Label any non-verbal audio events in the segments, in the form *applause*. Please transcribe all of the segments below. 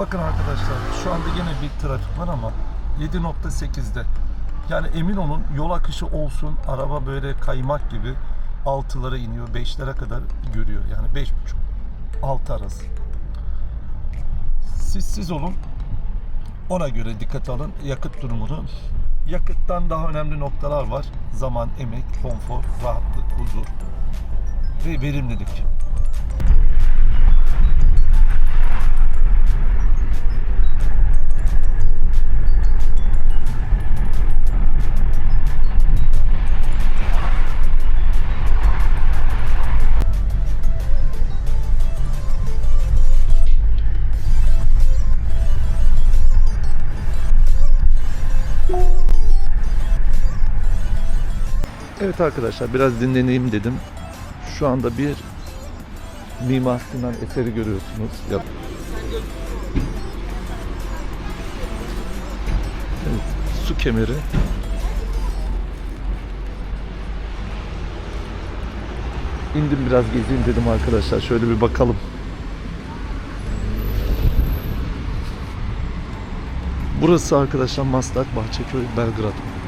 Bakın arkadaşlar şu anda yine bir trafik var ama 7.8'de. Yani emin olun yol akışı olsun araba böyle kaymak gibi altılara iniyor 5'lere kadar görüyor yani 5.5 6 arası. Siz siz olun ona göre dikkat alın yakıt durumunu. Yakıttan daha önemli noktalar var. Zaman, emek, konfor, rahatlık, huzur ve verimlilik. Evet arkadaşlar biraz dinleneyim dedim. Şu anda bir Mimar Sinan eseri görüyorsunuz. Yap. Evet, su kemeri. İndim biraz gezeyim dedim arkadaşlar. Şöyle bir bakalım. Burası arkadaşlar Maslak, Bahçeköy, Belgrad.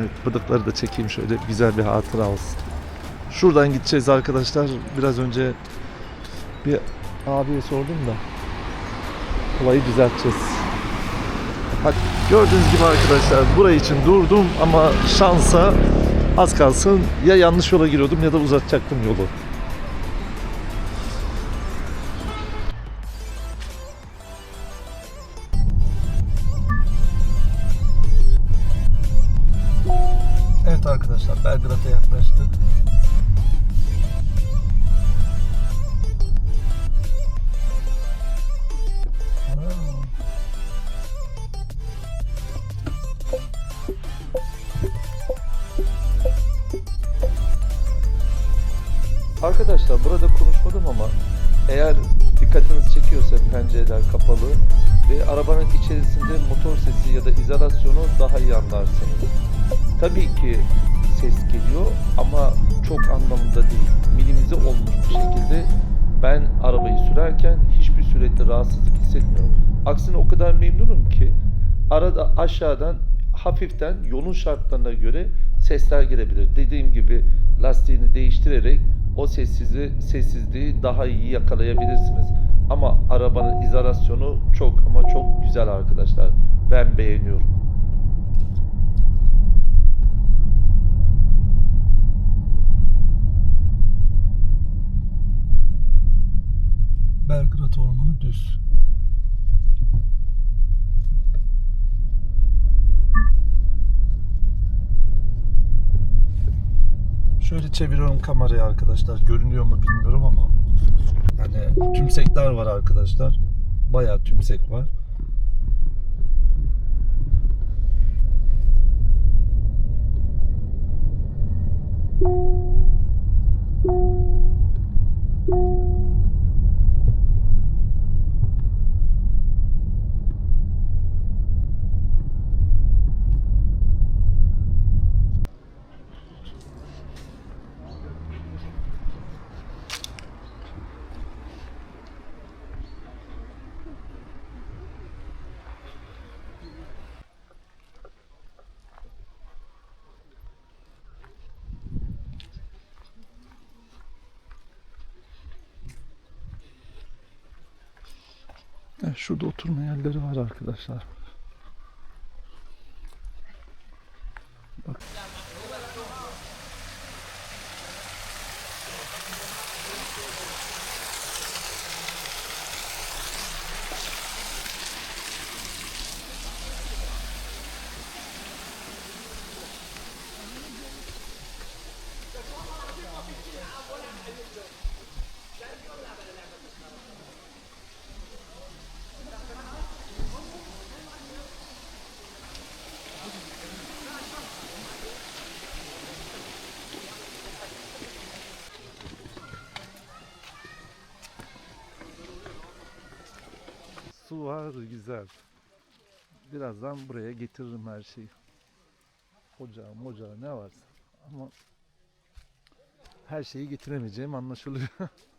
Evet, bıdıkları da çekeyim şöyle güzel bir hatıra olsun. Şuradan gideceğiz arkadaşlar. Biraz önce bir abiye sordum da olayı düzelteceğiz. Bak gördüğünüz gibi arkadaşlar burayı için durdum ama şansa az kalsın ya yanlış yola giriyordum ya da uzatacaktım yolu. Arkadaşlar burada konuşmadım ama eğer dikkatinizi çekiyorsa pencereler kapalı ve arabanın içerisinde motor sesi ya da izolasyonu daha iyi anlarsınız. Tabii ki ses geliyor ama çok anlamında değil. Minimize olmuş bir şekilde ben arabayı sürerken hiçbir surette rahatsızlık hissetmiyorum. Aksine o kadar memnunum ki arada aşağıdan hafiften yolun şartlarına göre sesler gelebilir. Dediğim gibi lastiğini değiştirerek o sessizliği, sessizliği daha iyi yakalayabilirsiniz. Ama arabanın izolasyonu çok ama çok güzel arkadaşlar. Ben beğeniyorum. Belgrad Ormanı düz. Şöyle çeviriyorum kamerayı arkadaşlar. Görünüyor mu bilmiyorum ama. Yani tümsekler var arkadaşlar. Bayağı tümsek var. Şurada oturma yerleri var arkadaşlar. Var güzel. Birazdan buraya getiririm her şeyi. Ocağı mocağı ne varsa. Ama her şeyi getiremeyeceğim anlaşılıyor. *laughs*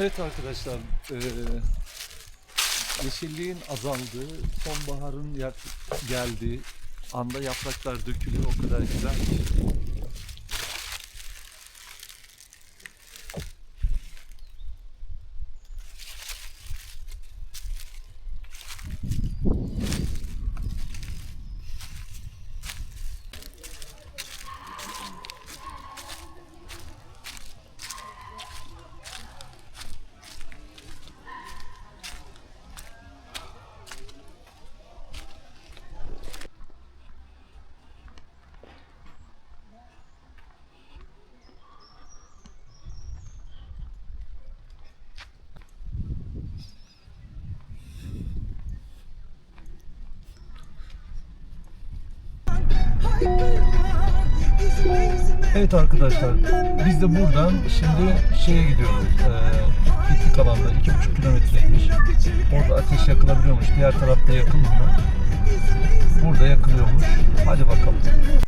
Evet arkadaşlar, eee yeşilliğin azaldığı, sonbaharın geldiği anda yapraklar dökülüyor. O kadar güzel. Evet arkadaşlar, biz de buradan şimdi şeye gidiyoruz. Ee, piknik alanında 2,5 kilometreymiş. Orada ateş yakılabiliyormuş. Diğer tarafta yakılmıyor. Burada yakılıyormuş. Hadi bakalım.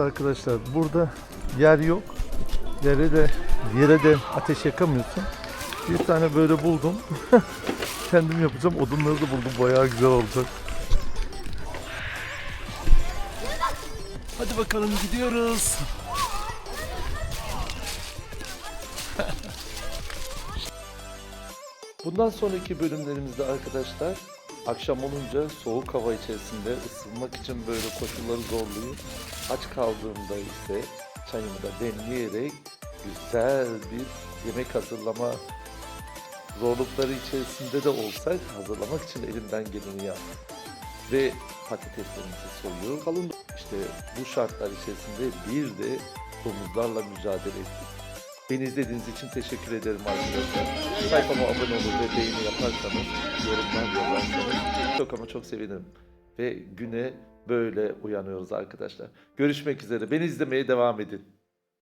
Arkadaşlar burada yer yok. Yere de yere de ateş yakamıyorsun. Bir tane böyle buldum. *laughs* Kendim yapacağım. Odunları da buldum. Bayağı güzel olacak. Hadi bakalım gidiyoruz. *laughs* Bundan sonraki bölümlerimizde arkadaşlar akşam olunca soğuk hava içerisinde ısınmak için böyle koşulları zorlayıp aç kaldığımda ise çayımı da demleyerek güzel bir yemek hazırlama zorlukları içerisinde de olsak hazırlamak için elimden geleni yaptım. Ve patateslerimizi soyuyor. Kalın işte bu şartlar içerisinde bir de domuzlarla mücadele ettik. Beni izlediğiniz için teşekkür ederim arkadaşlar. Sayfama abone olur ve beğeni yaparsanız, yorumlar yazarsanız çok ama çok sevinirim. Ve güne böyle uyanıyoruz arkadaşlar. Görüşmek üzere. Beni izlemeye devam edin.